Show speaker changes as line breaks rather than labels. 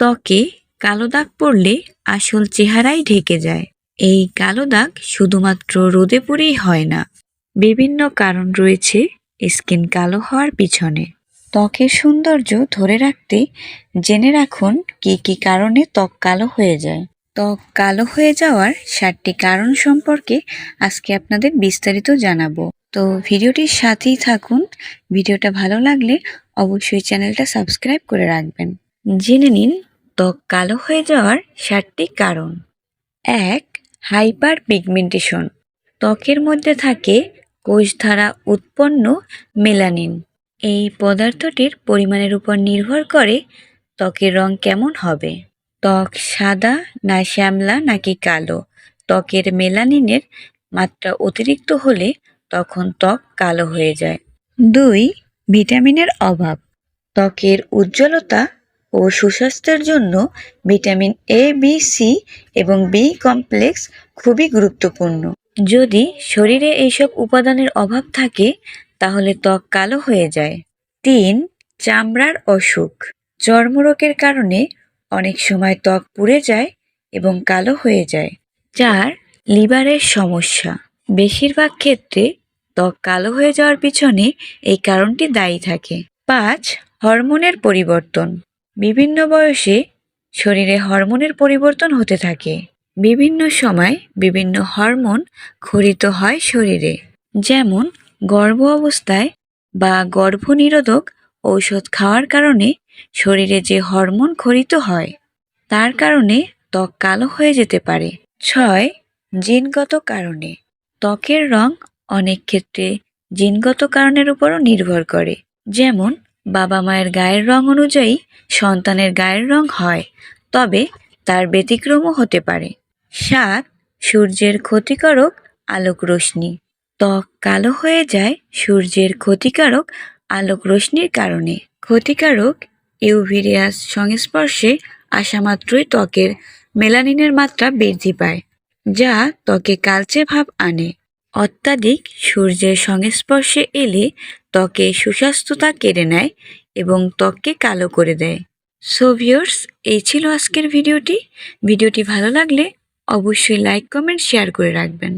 ত্বকে কালো দাগ পড়লে আসল চেহারাই ঢেকে যায়। এই কালো দাগ শুধুমাত্র রোদে পড়েই হয় না, বিভিন্ন কারণ রয়েছে স্কিন কালো হওয়ার পিছনে। ত্বকের সৌন্দর্য ধরে রাখতে জেনে রাখুন কি কি কারণে ত্বক কালো হয়ে যায়। ত্বক কালো হয়ে যাওয়ার সাতটি কারণ সম্পর্কে আজকে আপনাদের বিস্তারিত জানাব। তো ভিডিওটির সাথেই থাকুন, ভিডিওটা ভালো লাগলে অবশ্যই চ্যানেলটা সাবস্ক্রাইব করে রাখবেন। জেনে নিন ত্বক কালো হয়ে যাওয়ার সাতটি কারণ। এক, হাইপার পিগমেন্টেশন। ত্বকের মধ্যে থাকে কোষ দ্বারা উৎপন্ন মেলানিন। এই পদার্থটির পরিমাণের উপর নির্ভর করে ত্বকের রং কেমন হবে। ত্বক সাদা না শ্যামলা নাকি কালো? ত্বকের মেলানিনের মাত্রা অতিরিক্ত হলে তখন ত্বক কালো হয়ে যায়। দুই, ভিটামিনের অভাব। ত্বকের উজ্জ্বলতা ও সুস্বাস্থ্যের জন্য ভিটামিন এ বি সি এবং বি কমপ্লেক্স খুবই গুরুত্বপূর্ণ। যদি শরীরে এইসব উপাদানের অভাব থাকে, তাহলে ত্বক কালো হয়ে যায়। তিন, চামড়ার অসুখ। চর্মরোগের কারণে অনেক সময় ত্বক পুড়ে যায় এবং কালো হয়ে যায়। চার, লিভারের সমস্যা। বেশিরভাগ ক্ষেত্রে ত্বক কালো হয়ে যাওয়ার পিছনে এই কারণটি দায়ী থাকে। পাঁচ, হরমোনের পরিবর্তন। বিভিন্ন বয়সে শরীরে হরমোনের পরিবর্তন হতে থাকে। বিভিন্ন সময় বিভিন্ন হরমোন খরিত হয় শরীরে। যেমন, গর্ভ অবস্থায় বা গর্ভনিরোধক ঔষধ খাওয়ার কারণে শরীরে যে হরমোন খরিত হয়, তার কারণে ত্বক কালো হয়ে যেতে পারে। ছয়, জিনগত কারণে। ত্বকের রং অনেক ক্ষেত্রে জিনগত কারণের উপরও নির্ভর করে। যেমন বাবা মায়ের গায়ের রং অনুযায়ী সন্তানের গায়ের রং হয়, তবে তার ব্যতিক্রমও হতে পারে। সাত, সূর্যের ক্ষতিকারক আলোক রশ্মি। ত্বক কালো হয়ে যায় সূর্যের ক্ষতিকারক আলোক রশ্মির কারণে। ক্ষতিকারক ইউভিরিয়াস সংস্পর্শে আসা মাত্রই ত্বকের মেলানিনের মাত্রা বৃদ্ধি পায়, যা ত্বকে কালচে ভাব আনে। অত্যাধিক সূর্যের সংস্পর্শে এলে ত্বকে সুস্বাস্থ্যতা কেড়ে নেয় এবং ত্বককে কালো করে দেয়। সো ভিউয়ার্স এই ছিল আজকের ভিডিওটি। ভিডিওটি ভালো লাগলে অবশ্যই লাইক কমেন্ট শেয়ার করে রাখবেন।